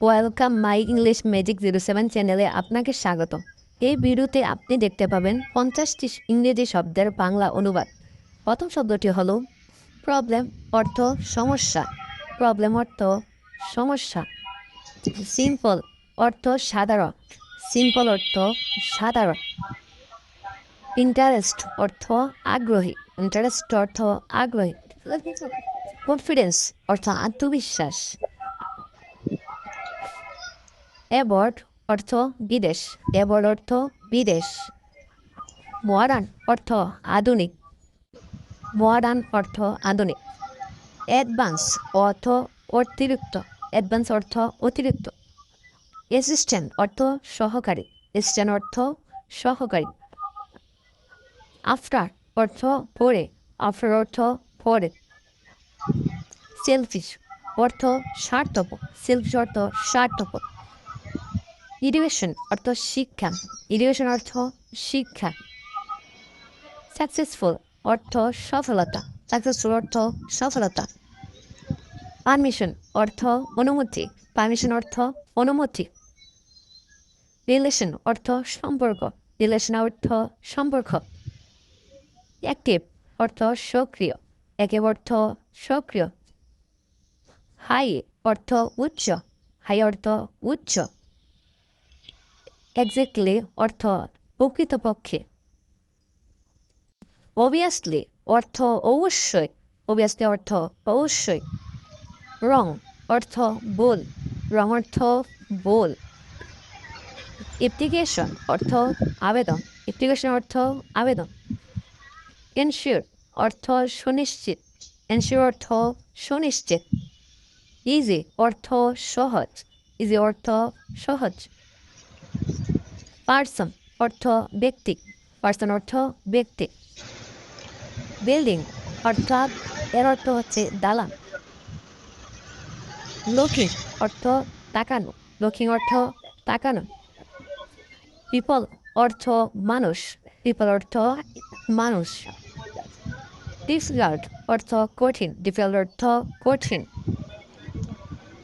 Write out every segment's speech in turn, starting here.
Welcome my English magic zero seven চ্যানেলে আপনাকে স্বাগত এই ভিডিওতে আপনি দেখতে পাবেন পঞ্চাশটি ইংরেজি শব্দের বাংলা অনুবাদ। প্রথম শব্দটি হল প্রবলেম অর্থ, সমস্যা। প্রবলেম অর্থ, সমস্যা। সিম্পল অর্থ, সাধারণ। সিম্পল অর্থ, সাধারণ। ইন্টারেস্ট অর্থ, আগ্রহী। ইন্টারেস্ট অর্থ, আগ্রহী। কনফিডেন্স অর্থ, আত্মবিশ্বাস। অ্যাবর্ড অর্থ বিদেশ অ্যাবর্ড অর্থ বিদেশ। মডার্ন অর্থ আধুনিক। মডার্ন অর্থ আধুনিক। অ্যাডভান্স অর্থ অতিরিক্ত। অ্যাডভান্স অর্থ অতিরিক্ত। অ্যাসিস্ট্যান্ট অর্থ সহকারী। অ্যাসিস্ট্যান্ট অর্থ সহকারী। আফটার অর্থ পরে। আফটার অর্থ পরে। সেলফিশ অর্থ স্বার্থপর। সেলফিশ অর্থ স্বার্থপর। ইডুকেশন অর্থ শিক্ষা। ইডুকেশন অর্থ শিক্ষা। সাকসেসফুল অর্থ সফলতা। সাকসেসফুল অর্থ সফলতা। পারমিশন অর্থ অনুমতি। পারমিশন অর্থ অনুমতি। রিলেশন অর্থ সম্পর্ক। রিলেশন অর্থ সম্পর্ক। অ্যাক্টিভ অর্থ সক্রিয়। একেব অর্থ সক্রিয়। হাই অর্থ উচ্চ। হাই অর্থ উচ্চ। এক্স্যাক্টলি অর্থ, প্রকৃতপক্ষে। অবভিয়াসলি অর্থ অবশ্যই। অবভিয়াসলি অর্থ অবশ্যই। রং অর্থ বল রং অর্থ বল অ্যাপ্লিকেশন অর্থ আবেদন। অ্যাপ্লিকেশন অর্থ আবেদন। এনশিওর অর্থ সুনিশ্চিত। এনশিওর অর্থ সুনিশ্চিত। ইজি অর্থ সহজ। ইজি অর্থ সহজ। পার্সন অর্থ ব্যক্তি, পার্সন অর্থ ব্যক্তি। বিল্ডিং অর্থাৎ এর অর্থ হচ্ছে দালান। লুকিং অর্থ তাকানো, লুকিং অর্থ তাকানো। পিপল অর্থ মানুষ, পিপল অর্থ মানুষ। ডিফিকাল্ট অর্থ কঠিন, ডিফিকাল্ট অর্থ কঠিন।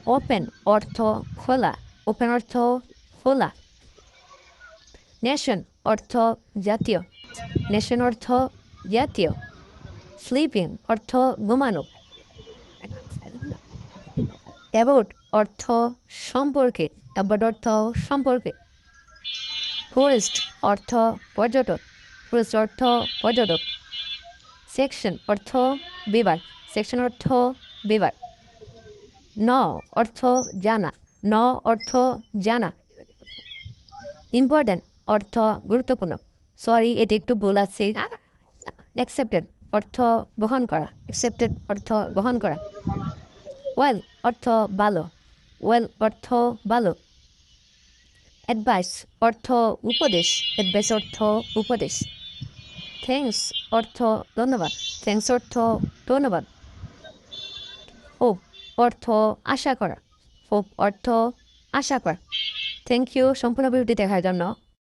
ওপেন অর্থ খোলা, ওপেন অর্থ খোলা। নেশন অর্থ জাতীয় নেশন অর্থ জাতীয় স্লিপিং অর্থ ঘুমানো অ্যাবোট অর্থ সম্পর্কে অ্যাবোট অর্থ সম্পর্কে ফরেস্ট অর্থ পর্যটক ফরেস্ট অর্থ পর্যটক সেকশন অর্থ বিভাগ সেকশন অর্থ বিভাগ ন অর্থ জানা ন অর্থ জানা ইম্পর্ট্যান্ট অর্থ গুরুত্বপূর্ণ। সরি এটি একটু ভুল আছে। অ্যাকসেপ্টেড অর্থ বহন করা। অ্যাকসেপ্টেড অর্থ গ্রহণ করা। ওয়েল অর্থ ভালো। ওয়েল অর্থ ভালো। অ্যাডভাইস অর্থ উপদেশ। অ্যাডভাইস অর্থ উপদেশ। থ্যাংকস অর্থ ধন্যবাদ। থ্যাংকস অর্থ ধন্যবাদ। হোপ অর্থ আশা করা। হোপ অর্থ আশা করা। থ্যাংক ইউ সম্পূর্ণ ভিডিওটি দেখার জন্য।